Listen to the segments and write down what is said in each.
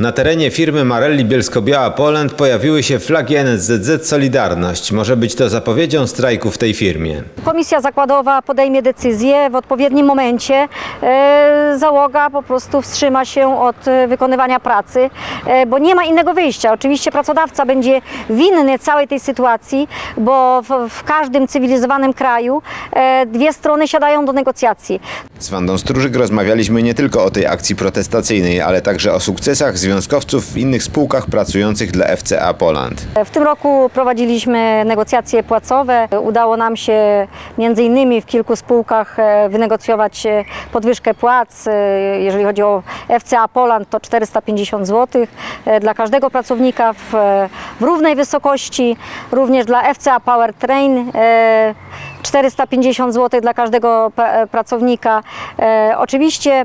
Na terenie firmy Marelli Bielsko-Biała Poland pojawiły się flagi NSZZ Solidarność. Może być to zapowiedzią strajku w tej firmie. Komisja zakładowa podejmie decyzję w odpowiednim momencie. E, załoga po prostu wstrzyma się od e, wykonywania pracy, e, bo nie ma innego wyjścia. Oczywiście pracodawca będzie winny całej tej sytuacji, bo w, w każdym cywilizowanym kraju e, dwie strony siadają do negocjacji. Z Wandą Stróżyk rozmawialiśmy nie tylko o tej akcji protestacyjnej, ale także o sukcesach związkowców w innych spółkach pracujących dla FCA Poland. W tym roku prowadziliśmy negocjacje płacowe. Udało nam się między innymi w kilku spółkach e, wynegocjować e, podwyżkę płac. E, Jeżeli chodzi o FCA Poland to 450 zł dla każdego pracownika w, w równej wysokości. Również dla FCA Powertrain e, 450 zł dla każdego pra- pracownika. Oczywiście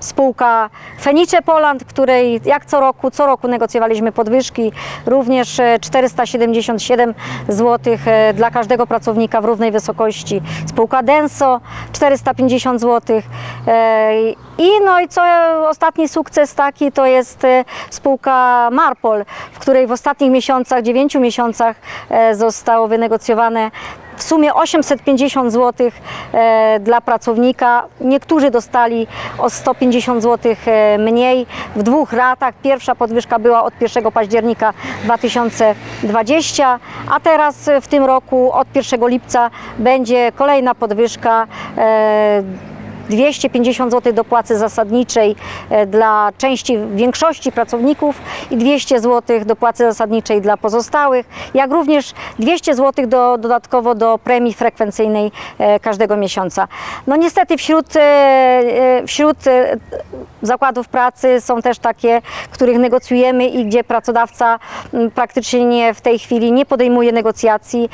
spółka Fenice Poland, której jak co roku, co roku negocjowaliśmy podwyżki, również e, 477 zł e, dla każdego pracownika w równej wysokości. Spółka Denso 450 zł. E, I no i co ostatni sukces taki to jest e, spółka Marpol, w której w ostatnich miesiącach, 9 miesiącach e, zostało wynegocjowane w sumie 850 zł e, dla pracownika. Niektórzy dostali o 150 zł e, mniej w dwóch ratach. Pierwsza podwyżka była od 1 października 2020, a teraz e, w tym roku od 1 lipca będzie kolejna podwyżka. E, 250 zł do płacy zasadniczej e, dla części, większości pracowników i 200 zł do płacy zasadniczej dla pozostałych, jak również 200 zł do, dodatkowo do premii frekwencyjnej e, każdego miesiąca. No niestety wśród, e, wśród zakładów pracy są też takie, których negocjujemy i gdzie pracodawca praktycznie w tej chwili nie podejmuje negocjacji.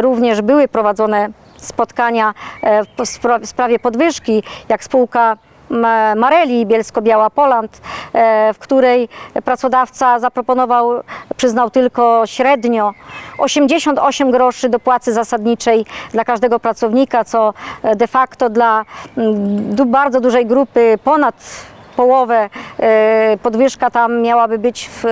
Również były prowadzone spotkania e, w spra- w sprawie podwyżki, jak spółka Ma- Mareli Bielsko-Biała Poland, e, w której pracodawca zaproponował, przyznał tylko średnio 88 groszy do płacy zasadniczej dla każdego pracownika, co e, de facto dla bardzo dużej grupy ponad połowę e, podwyżka tam miałaby być, w,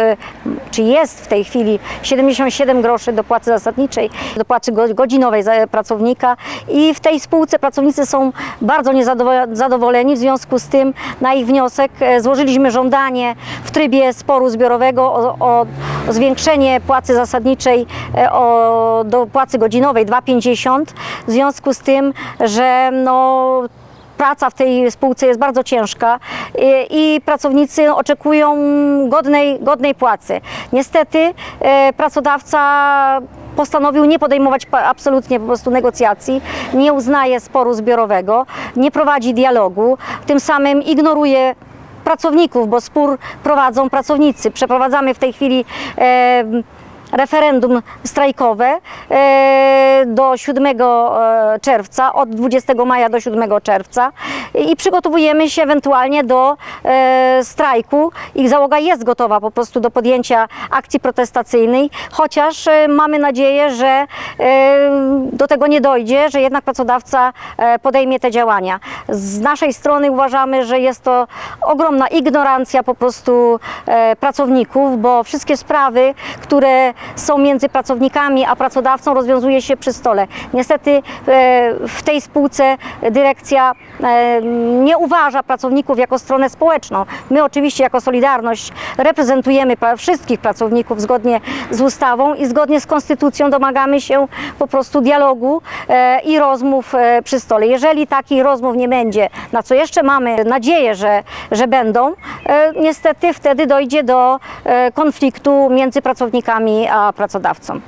czy jest w tej chwili 77 groszy do płacy zasadniczej, do płacy go- godzinowej pracownika i w tej spółce pracownicy są bardzo niezadowoleni, w związku z tym na ich wniosek e, złożyliśmy żądanie w trybie sporu zbiorowego o, o, o zwiększenie płacy zasadniczej e, o, do płacy godzinowej 2,50 w związku z tym, że no, praca w tej spółce jest bardzo ciężka i, i pracownicy oczekują godnej, godnej płacy. Niestety e, pracodawca postanowił nie podejmować absolutnie po prostu negocjacji, nie uznaje sporu zbiorowego, nie prowadzi dialogu, tym samym ignoruje pracowników, bo spór prowadzą pracownicy. Przeprowadzamy w tej chwili e, referendum strajkowe e, do 7 e, czerwca, od 20 maja do 7 czerwca i przygotowujemy się ewentualnie do e, strajku. Ich załoga jest gotowa po prostu do podjęcia akcji protestacyjnej, chociaż mamy nadzieję, że do tego nie dojdzie, że jednak pracodawca podejmie te działania. Z naszej strony uważamy, że jest to ogromna ignorancja po prostu pracowników, bo wszystkie sprawy, które są między pracownikami a pracodawcą rozwiązuje się przy stole. Niestety e, w tej spółce dyrekcja e, nie uważa pracowników jako stronę społeczną. My oczywiście jako Solidarność reprezentujemy wszystkich pracowników zgodnie z ustawą i zgodnie z konstytucją domagamy się po prostu dialogu e, i rozmów przy stole. Jeżeli takich rozmów nie będzie, na co jeszcze mamy nadzieję, że, że będą, niestety wtedy dojdzie do konfliktu między pracownikami a pracodawcą.